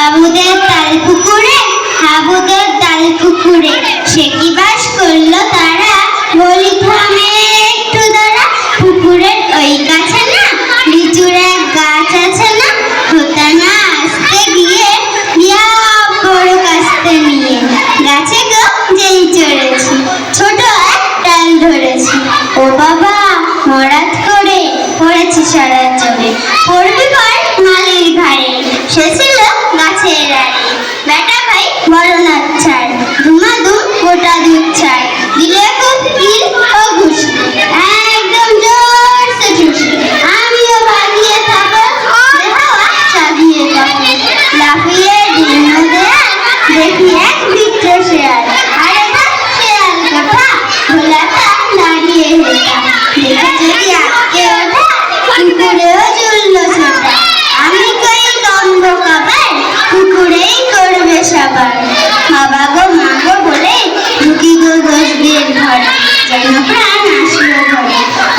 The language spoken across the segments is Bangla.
বাবুদের তাল পুকুরে, হাবুদের তাল পুকুরে। সে কি বাস করল তারা? বলি, থামে একটু দাঁড়া, পুকুরের ওই কাছে না, লিচুর এক গাছ আছে না হতা না আসতে গিয়ে বড় কাস্তে নিয়ে। গাছে গো, যেই চড়েছি, ছোট এক ডাল ধরেছি। ও বাবা, মরাত করে পড়েছি সারা চলে পড়বি পর মালির ঘাড়ে। গোটা দুধ ছাড় দিলে কিল ও ঘুষ একদম জোরসে ঠুস আমিও ভাগিয়ে থাকো হাওয়া চাগিয়ে কাপড় লাফিয়ে ডিম দেখি এক বিচ্ছ শেয়াল আরে। শেয়াল কথা ভোলাটা দাঁড়িয়ে হেঁটা দেখে যদি আটকে যেন প্রাণ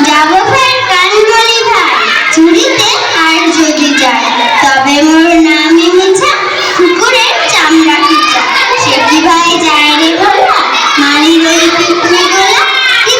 যাব ভাই প্রাণ আর যদি যায় তবে মোর নামে মিছা কুকুরের চামড়া খিচা সে কি ভাই যায় রে বলা মারি রই পিছনে গোলা কি